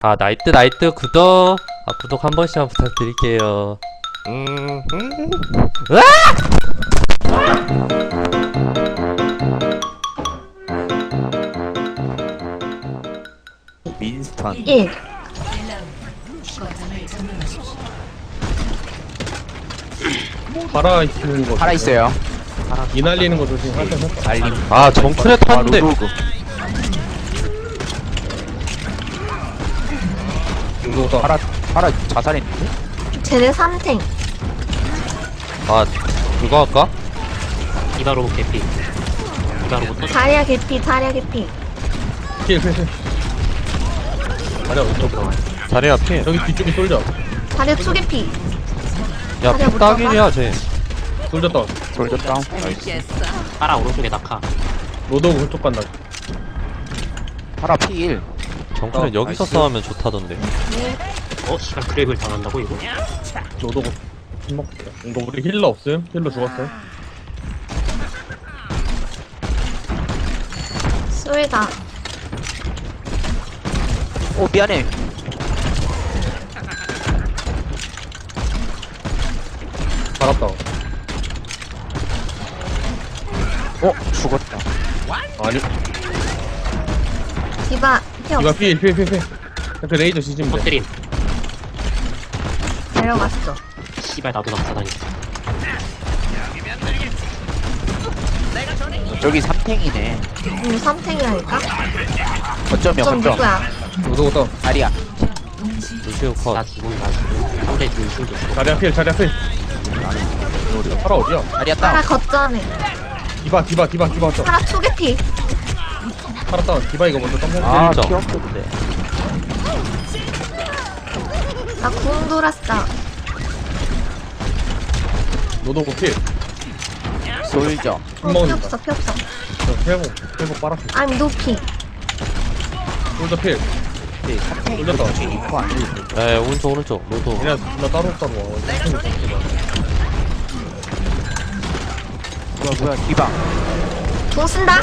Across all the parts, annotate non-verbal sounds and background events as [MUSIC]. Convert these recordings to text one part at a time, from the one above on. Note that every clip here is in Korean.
아 나이트 나이트 구독 아 구독 한 번씩만 부탁드릴게요 음, 음. 으아! 민스턴 1 팔아 있는 거. 살아 있어요. 이 날리는 거 조심. 살짝 살짝. 알림. 아 정크레 탔는데 로드. 이 거다. 팔아 팔아 자살했는데? 쟤네 3탱 아 그거 할까? 이바로 개피 이바로부터 자리야 개피 자리야 개피. 아니야, 저, 자리야 피야 저기 뒤쪽에 쏠자. 자리야 투개피 피 딱이야 쟤 쏠졌다. 솔저 다운. 파라 오른쪽에 낙하 로드오브 그쪽 간다. 팔아 P1. 정크레 어, 여기서 나이스. 싸우면 좋다던데 어? 씨발 그랩을 당한다고 이거? 술 먹자. 이거 우리 힐러 없음? 힐러 죽었어요? 쏠다 오 미안해. 살았다. 어 죽었다. 아니, 디바 피 이거 없어 필, 필, 필, 필. 그 레이저 시즈면 돼. 터뜨림 내려갔어 씨발 나도 낙사다녔어 저기 삼탱이네. 음 3탱이라니까? 거점이야 좀 거점. 누구야? 로드오브 다운. 다리야. 루시오 컷 나 죽음 나 죽음 상대 중심도 죽어 자리야 필, 자리야 필. 팔아 어디야? 다리야 파라 다운. 걷자네 디바, 디바, 디바, 디바 왔다. 파라 투개피 팔아 다운. 디바 이거 먼저 점프. 아 진짜. 없던데. 나궁 돌았어 로드오브 필. 솔저. 어, 피 먹는다. 없어 피 없어 저 회복, 회복 빨았어. I'm 노피 솔저 필. 네 삼탱이 올렸다. 인포 안 해도 돼. 네 오른쪽 오른쪽 로드 그냥 나 따로 따로 와. 뭐야 뭐야 디바. 궁 쓴다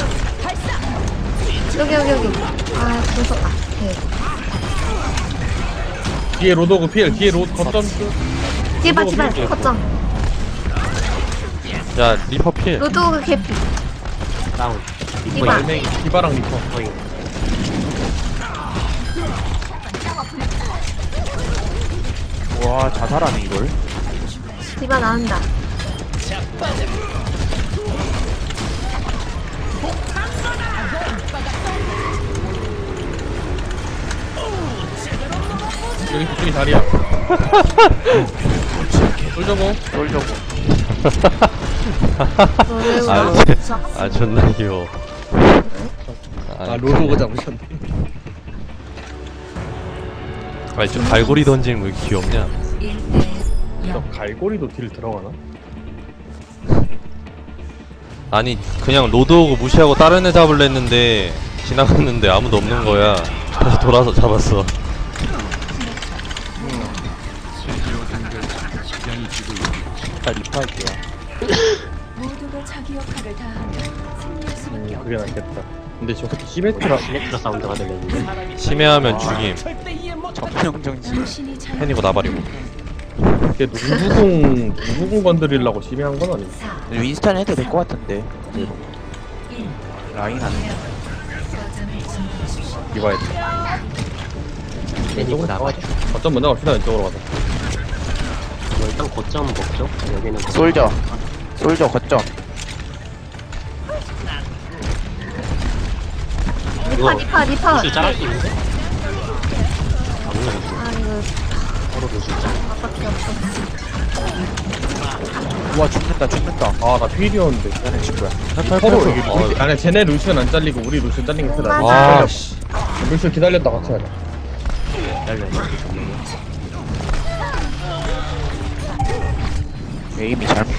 여기 여기 여기 아궁 썼다 오케이. 뒤에 로드오브 필. 뒤에 로드 거점. 로드 디바 어디 거점 야 리퍼 필 로드오그 개피 다운 디바 네, 디바랑 리퍼. 거의 와 자살하네 이걸. 디바 나온다 여기 뒤쪽이 다리야. [LAUGHS] 솔저. 너왜 아? 쟤- 아 존나 귀여워 아 로드오브 잡으셨네. 아니 저 갈고리 던지는 왜 귀엽냐 저 갈고리도 딜 들어가나? 아니 그냥 로드 오고 무시하고 다른 애 잡으려 했는데 지나갔는데 아무도 없는 거야 다시 [LAUGHS] 돌아서 잡았어 나 리파할게요. 모두가 자기 역할을 다하면 승리할 수밖에 음. 그게 낫겠다. 근데 저 시메트라 시네트라 사운드가 들렸는데 심해하면 죽임 정령 정신. 당신이 잘 팬이고 나발이고 걔 누구공 누구공 건드리려고 심해한 건 아니지. 윈스턴 해도 될 것 같은데. 라인 안 돼. 디바에. 팬이고 나가죠 어쩜 먼저 갑시다 왼쪽으로 가자. 이거 일단 거점 먹죠 여기는 거점. 솔저. 솔저 거점. 리파 리파 리파 루시 잘할 수 있는데? 당연히 아 이거 서로 루시 잘 아깝게 없어 우와 죽는다 죽는다. 아나 필이었는데. 미안해 친구야. 서로 이게 어. 우리, 아니 쟤네 루시는 안 잘리고 우리 루시 잘린 게 크다. 맞아. 와씨 루시 기다렸다 같이 하자. 기다려요 에임이 잘못.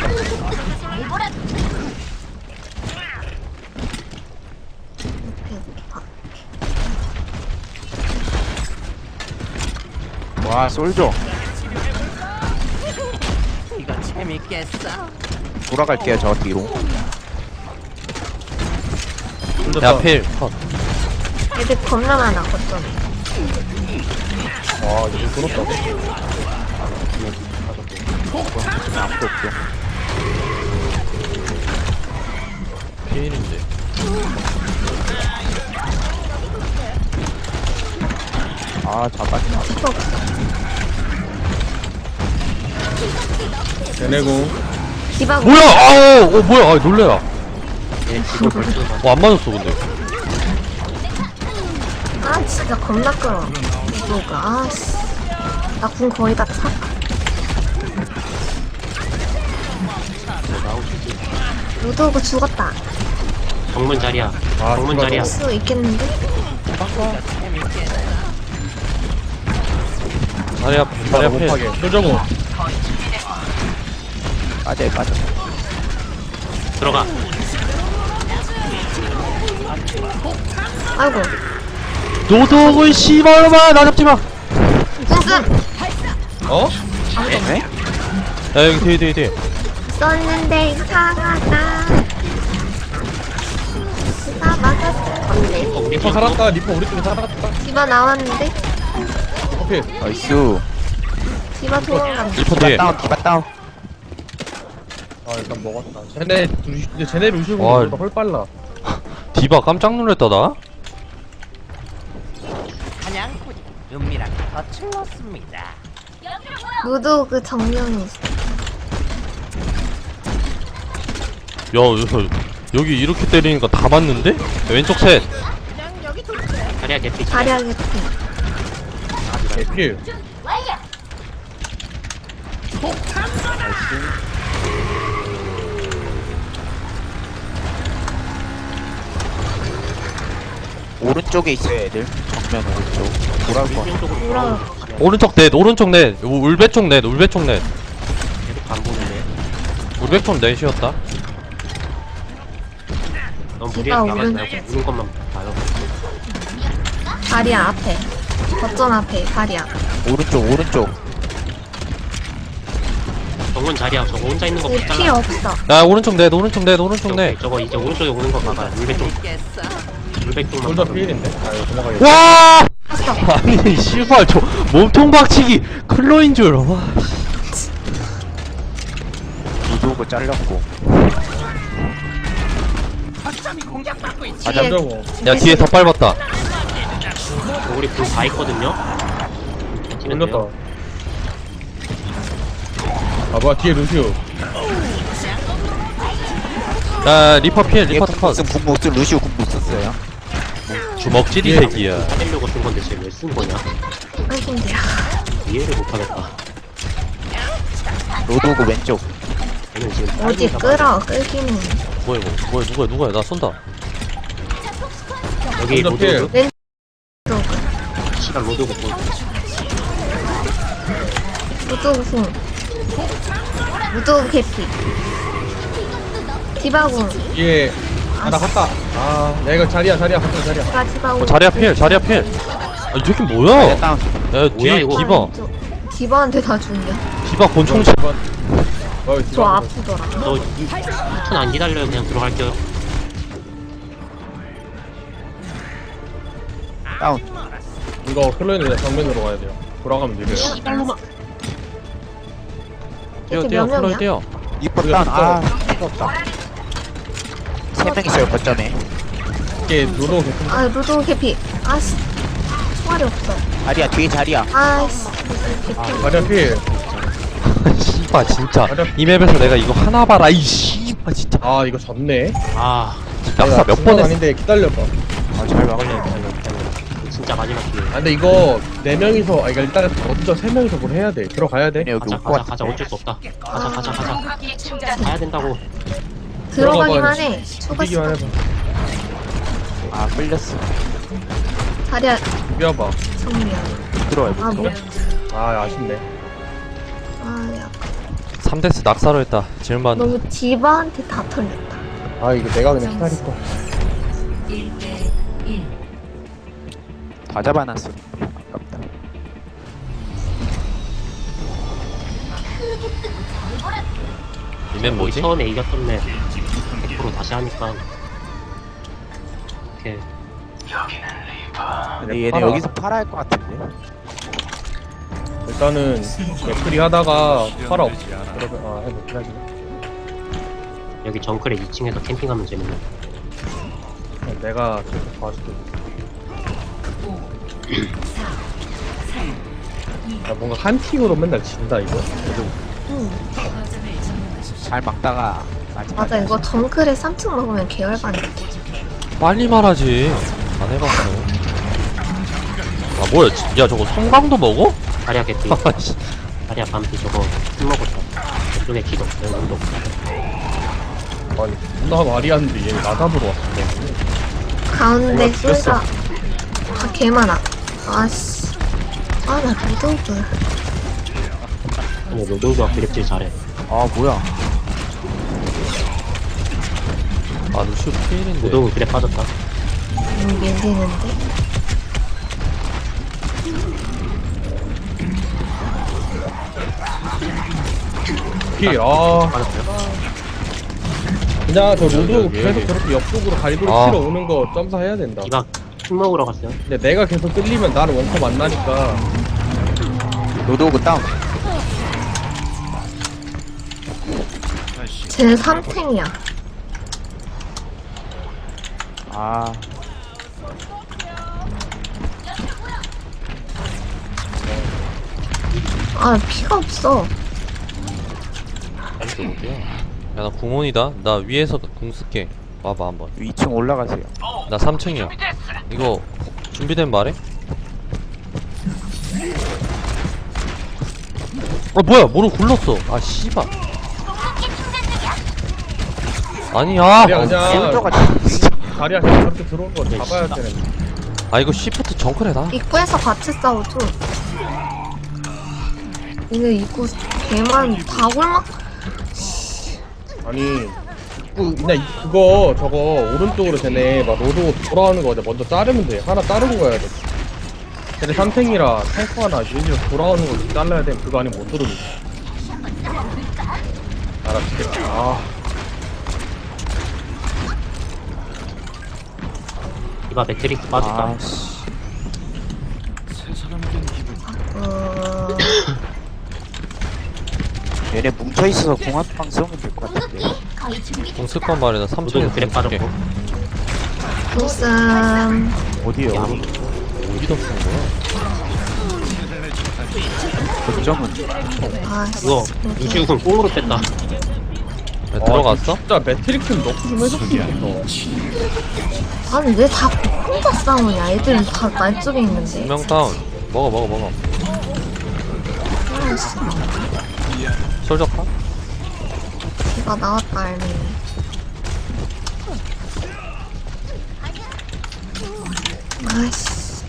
와 솔저. 이거 재밌겠어. 돌아갈게요 저 뒤로. 야. 필 컷. 애들 겁나 많아 거점에 아 이거 끊었다 고? 그냥 아무도 없죠 피일인데. 아 잡았다. 얘네고 디바 뭐야? 아우, 어, 뭐야? 아, 놀래라. 얘 지금 벌써 어, 안 맞았어, 근데. 아 진짜 겁나 끌어. 누가 아씨. 나궁 거의 다 차. 나오시지. 루도그 죽었다. 정문 자리야. 아, 정문 자리야. 할수 있겠는데? 다리 앞, 다리 앞에. 솔저공 빠져 빠져 들어가. 아이고. 노동을 씨발마 나 잡지 마. 어? 네? 야 여기 뒤에 뒤에 뒤에. 썼는데 이상하다. 디바 맞았을 건데. 어, 리퍼 살았다 리퍼 우리 쪽에 살았다 디바 나왔는데? 오케이 나이스 디바 도망간다. 리퍼 뒤에. 다운 디바 다운 아 일단 먹었다 쟤네 근데 쟤네 와. 훨 빨라 [LAUGHS] 디바 깜짝 놀랐다 나. 사냥꾼이 은밀하게 거칠렀습니다. 루도그 정면에 있어. 야 여기 이렇게 때리니까 다 맞는데? 야, 왼쪽 셋. 자리야 개피. 자리하겠지. 개필 오른쪽에 있어요 애들 정면 오른쪽 돌아올 거 돌아. 오른쪽 넷 오른쪽 넷 우- 울배 쪽 넷 울배 쪽 넷. 계속 안 보는데. 울배 쪽 넷이었다. 넌 디바 무리하게 나가지 오른- 말고 우는 것만 봐요. 자리야 앞에. 거점 앞에 자리야. 오른쪽 오른쪽 정문 자리야. 저거 혼자 있는 거이못피 잘라. 없어. 야 오른쪽 넷 오른쪽 넷 오른쪽 넷. 저거 이제 오른쪽에 오는 거 봐봐. 물배 쪽. 물배 쪽만. 봐봐. 필인데 아 이거 도망가겠다 와! 했어. 아니 씨발 저 몸통 박치기 클로인 줄. 와. 루도그 잘렸고 아 잠정호 야 뒤에 더 밟았다. 우리 불 다 있거든요. 올렸다 아 뭐야 뒤에 루시오 야 리퍼 피해 얘 리퍼 컷. 궁궁 못, 루시오 궁못 썼어요 주먹질이 예. 새끼야. 하려고 쓴 건데 쟤왜쓴 거냐? 힘들어. 이해를 못 하겠다. 로도그 왼쪽 얘는 지금 어디 끌어 끌기는. 뭐야 이거 뭐야 누구야 누구야 나 쏜다. 여기 로드 루도그. 시간 로드고 뭐 루도그 궁. 루도그 개피. 디바궁. 뒤에 아나 갔다 아 내가 자리야 자리야 갔다 자리야 디바 디바궁. 어, 자리야 필 자리야 필. 아이 새끼 뭐야? 야 다운 뒤에 이거? 디바 디바한테 다 죽냐? 디바 곤충질. 어, 저 아프더라. 너톤안 기다려요. 그냥 들어갈게요. 다운 이거 클로인을 정면으로 가야 돼요 돌아가면 되죠 씨발로마. 뛰어 이렇게 뛰어 몇 클로이 명이야? 뛰어. 리퍼 우리가 다운 아 없다 세명 있어요 거점에 이게 노동 개필 아 루도그 개피. 아씨. 총알이 없어. 자리야 뒤에 자리야 아이씨. 개피. 자리야 필 [LAUGHS] 씨발 진짜 맞아. 이 맵에서 내가 이거 하나 봐라 이 씨발 진짜 아 이거 졌네 아, 낙사 몇 번 했어 아닌데 기다려봐 아잘 막아 기다려, 기다려, 기다려. 진짜 마지막 기회. 아 근데 이거 네 명이서 아 이거 일단 먼저 세 명이서 뭘 해야 돼 들어가야 돼 여기 가자, 올것 가자, 가자. 같은데 어쩔 수 없다. 가자, 가자, 가자. 가야 된다고. 들어가기만 해. 이기기만 죽었어. 해봐 아 끌렸어 자리야 비벼봐 정면. 들어와요 아못 뭐. 들어 아 아쉽네. 3대스 낙사로 했다 질만 너무 디바한테 다 털렸다. 아 이거 내가 그냥 기다릴 거 다 잡아놨어 아깝다 이맵 뭐지? 처음에 이겼던 맵 100% 다시 하니까. 오케이. 근데 얘네. 여기서 팔아 할것 같은데 일단은 맥크리 하다가 팔아 없 그러면 아 해도 그래야지 여기 정글에 2층에서 캠핑하면 재밌네. 내가 계속 봐줄게 야, 뭔가 한 팀으로 맨날 진다 이거 응. 잘 막다가 맞아 이거 정글에 3층 먹으면 계열반이 빨리 말하지. 안 해봤어. 아 뭐야? 지- 야 저거 성강도 먹어? 다리아 개피, 아씨. 다리아 반피 저거 술 먹었다. 키도 없어요, 운도 없어. 아니 존나 말이 안 돼. 얘 나답으로 왔어 가운데 뭐야, 죽였어. 쏠자 아개 많아 아씨 아나 리더블 아니, 노동조합 드립질 잘해. 아 뭐야 아 루시오 피일인데. 노동은 그래 빠졌다. 음, 밀리는데 피, 아? 그냥 저 로드 여기, 계속 여기. 저렇게 옆쪽으로 갈고리 아. 치러 오는 거 점사해야 된다 디바 술 먹으러 갔어요. 근데 내가 계속 끌리면 나를 원컵 안 나니까 로드오그 다운 쟤는 3탱이야 아 아 피가 없어. 야나 궁원이다. 나 위에서 궁 쓸게. 와봐 한번. 2층 올라가세요. 나 3층이야. 이거 준비된 말해? 아 뭐야? 뭐를 굴렀어? 아 씨발. 아니야 다리야. 그냥 솔저가 다리야 그냥 저렇게 들어온 거 잡아야 되는데. 아 이거 시프트 정크래다. 입구에서 같이 싸우죠 이거 입구 개만 다골막 아니 그, 그냥 이- 그거 저거 오른쪽으로 쟤네 막 로드 돌아오는 거 먼저 자르면 돼. 하나 자르고 가야 돼. 쟤네 삼탱이라 탱커 하나 유지로 돌아오는 거 잘라야 돼. 그거 아니면 못 들어오지. 알았지 아. 디바 매트릭스 빠졌다. 아씨 얘네 뭉쳐있어서 공합방 세우면 될 것 같은데 말해 나 3층에 노동은 그래 빠졌고. 무슨 어디에요? 양. 어디다 쓴 거야? 점은 아씨 이거 루시우군 꽁으로 뺐다. 야, 들어갔어? 진짜 매트릭스는 넣고 좀 해줬으면 좋겠어 아니 왜 다 혼자 싸우냐 애들은 다 말쪽에 있는데 두명 다운 먹어 먹어 먹어 솔 비가 나왔다 알미 아씨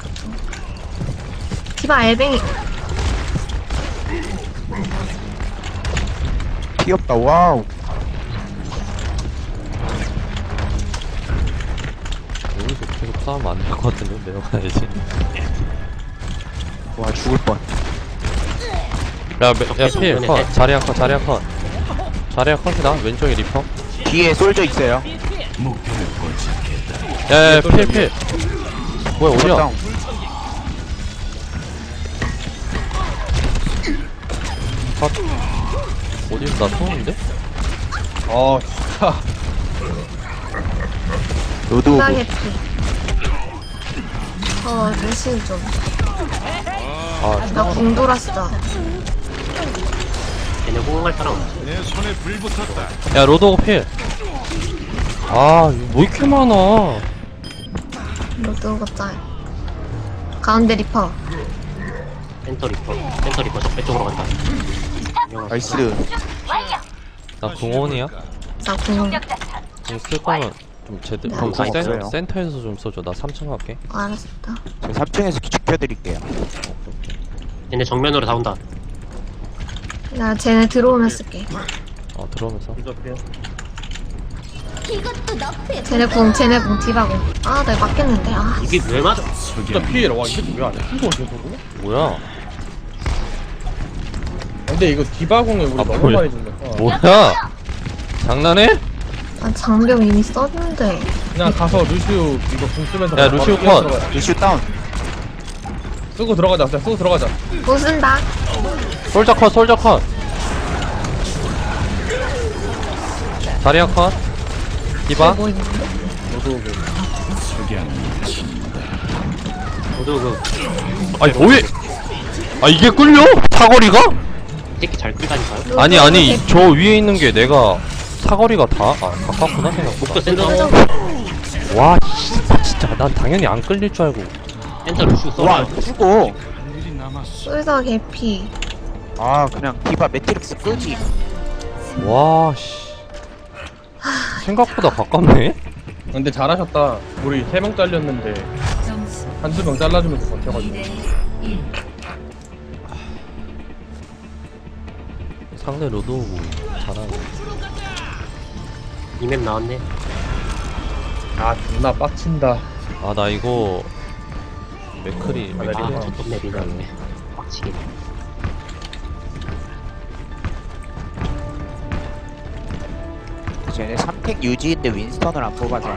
디바 알뱅이. 귀엽다 와우. 여기서 계속 싸우면 안 될 것 같은데 내려가야지. 와 죽을 뻔. 야야필 컷. 자리야 컷 자리야 컷 자리야 컷이다 왼쪽에 리퍼. 뒤에 솔저 있어요. 야야 필필. 뭐야 어디야? 다운. 어디서 나 쏘는데? 아 진짜. 로드오그 싸게피 어 루시 아 좀나 궁돌았어 걔네 호응할 사람 없지. 야 로드오그 필. 아 이거 뭐 이렇게 많아? 로드 짤 가운데 리퍼 센터 리퍼. 센터 리퍼 적배 쪽으로 간다. 나이스 나 궁원이야? 나 궁. 궁쓸 거면 좀 제대로 네. 좀궁 센, 없어요. 센터에서 좀 써줘. 나 3층 갈게. 알았다 저 3층에서 지켜드릴게요 얘네 정면으로 다 온다. 나 쟤네 들어오면 쓸게 어 들어오면서. 쟤네 궁 쟤네 궁 디바고 아 내가 맞겠는데 아 이게 왜 맞아? 진짜 피해라 와 이게 왜안 해? 이거 계속 뭐야? 근데 이거 디바공에 우리 아, 너무 뭐야. 많이 죽는다 뭐야? 장난해? 난 장병 이미 썼는데 그냥 가서 루시우 이거 궁 쓰면서 야, 바로 루시우. 컷. 루시우 다운 쓰고 들어가자 자, 쓰고 들어가자 못 쓴다. 솔저 컷 솔저 컷. 자리야 컷. 디바. 뭐 있는데? 그 저도 그 아니 뭐해? 아 이게 끌려? 사거리가? 새끼 잘 끌다니까요? 아니 아니 저 위에 있는 게 내가 사거리가 다 아 가깝구나 목표 생각보다. 센터. 와 씨, 진짜 난 당연히 안 끌릴 줄 알고. 센터 루슈 와 죽어. 솔저 개피. 아 그냥 디바 매트릭스 끄지. 와 씨. 생각보다 가깝네? 근데 잘하셨다. 우리 세 명 잘렸는데 점수 한두 명 잘라주면서 버텨가지고. 2대 1. 상대 로드 오고 잘하네. 이맵 나왔네. 아 존나 빡친다. 아 나 이거 맥크리 아, 맥크리 아 저top 맵이네. 왜 빡치게 쟤네 3택 유지인데 윈스턴을 안 뽑아서.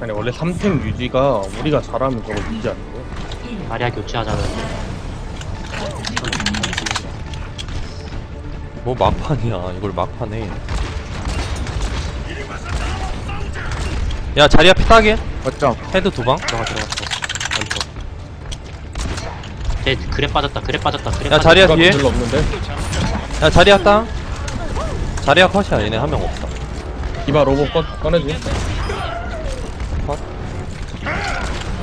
아니 원래 3탱 유지가 우리가 잘하면 저거 유지 안 돼. 마리아 교체하잖아요 뭐 막판이야. 이걸 막판에. 야 자리 앞에 따게. 어쩜? 헤드 두방? 들어가 들어갔어 쟤 그래 빠졌다 그래 빠졌다 그래 야, 빠졌다 자리야, 뒤에? 별로 없는데 야 자리야 땅 자리야 컷이야 얘네 한 명 없어 디바 로봇 꺼, 꺼내지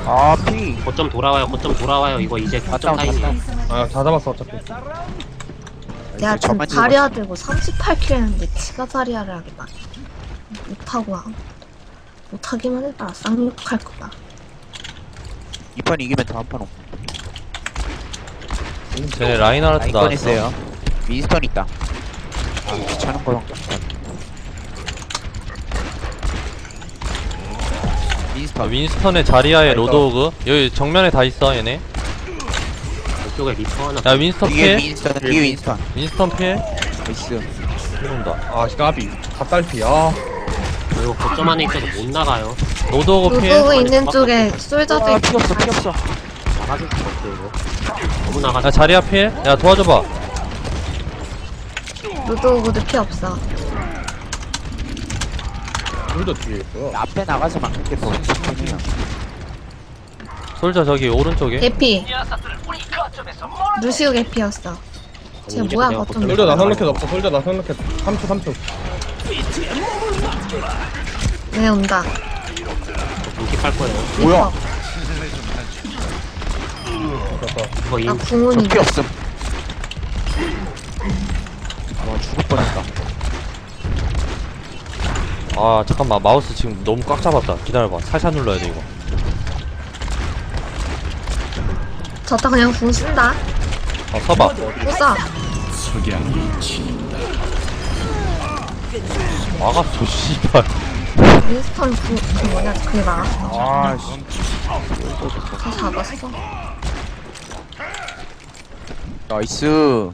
아피 거점 돌아와요 거점 돌아와요 이거 이제 거점 타임이야 아다 잡았어 어차피 내가 지금 저만 자리야 들고 38킬 했는데 지가 자리야를 하겠다. 못하고 와. 못하기만 해봐. 쌍욕할 거다. 이판 이기면 다음 판 없. 쟤네 라인하르트 아이콘 나왔어. 있어요. 윈스턴 있다. 아 귀찮은 거랑 아, 윈스턴. 윈스턴의 자리아의 아. 로드오그? 여기 정면에 다 있어 얘네. 왼쪽에 리퍼 하나 야 윈스턴 뒤에 필 윈스턴 뒤에 윈스턴. 윈스턴 필 나이스. 이런다. 아 까비. 갓달피 아 이거 거점 안에 있어서 못 나가요. 로드오그 필 로드오그 있는 쪽에 솔저도 아 있고. 피 없어 피 없어. 나가줄 수가 없어 이거 너무 나가지 야 자리야 필야 도와줘봐 로드오그도 피 없어. 둘도 뒤에 있어 앞에 나가서 막는 게더 좋긴 해요 솔저 저기 오른쪽에 개피. 루시우 개피였어. 쟤 뭐야 거점. 솔저 나성로켓 없어 솔저 나성로켓 3초 3초 네 온다. 인기 팔 거예요 뭐야? 됐 다 이거 인나 궁은이. 피 없음 와 죽을 뻔했다 아 잠깐만 마우스 지금 너무 꽉 잡았다 기다려봐 살살 눌러야 돼 이거 저다 그냥 궁 쓴다. 어 서봐 못 써. 막았어 씨발 윈스턴 궁, 그 뭐냐 그게 막았어. 아씨 다 잡았어. 나이스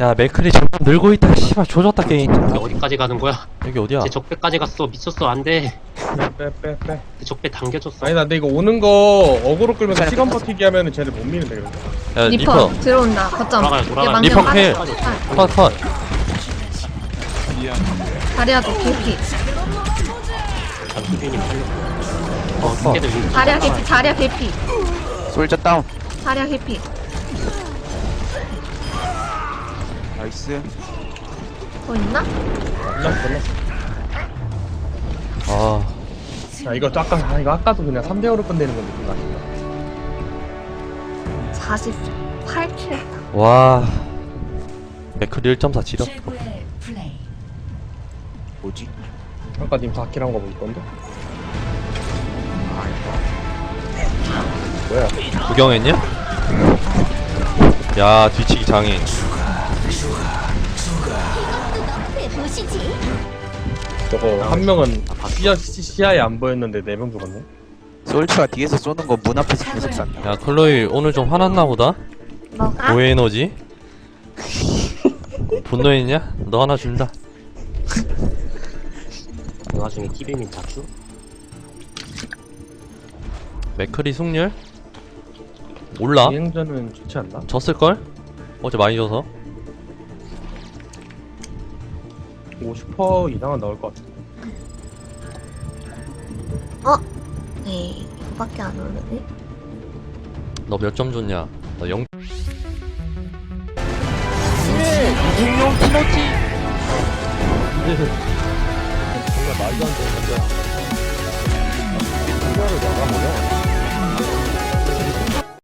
야 맥클이 점점 늘고 있다 씨발 조졌다 게임 이게 어디까지 가는 거야 여기 어디야 제 적배까지 갔어 미쳤어 안 돼 빼빼 빼 제 적배 당겨줬어 아니다 근데 이거 오는 거 어그로 끌면서 시간 버티기 하면은 쟤를 못 미는데 그래서 야 리퍼, 리퍼 들어온다. 거점. 돌아가요. 얘 빠졌어. 필. 아, 컷컷 다리아도 개피. 수빈이 팔렸어 어윈 다리아 개피. 다리아 개피. 솔저 다운 다리아 개피. 나이스 더 있나? 끝났어 끝났어 아야 이거 아까 아 이거 아까도 그냥 3대5로 끝내는 건데 그거 아닌가 48킬. 와 맥클이 1.4 지렸어 최고의 플레이. 뭐지? 아까 님 4킬 한거볼 건데 뭐야 구경했냐? 야 뒤치기 장인 저거 한 명은 시야, 시- 시야에 안 보였는데 네 명 죽었네 솔저가 뒤에서 쏘는 거 문 앞에서 계속 쐈네 야 클로이 오늘 좀 화났나 보다 뭐가? 고해 에너지 분노했냐? 너 하나 준다 그 와중에 티비민 자주? 맥크리 승률? 몰라 비행전은 좋지 않나? 졌을걸? 어제 많이 져서 50% 이상은 나올 것 같아. 에이 이거밖에 안 오르네 너 몇 점 줬냐 너 0... 정말 말도 안 되는 건데. 이거를 나가버려.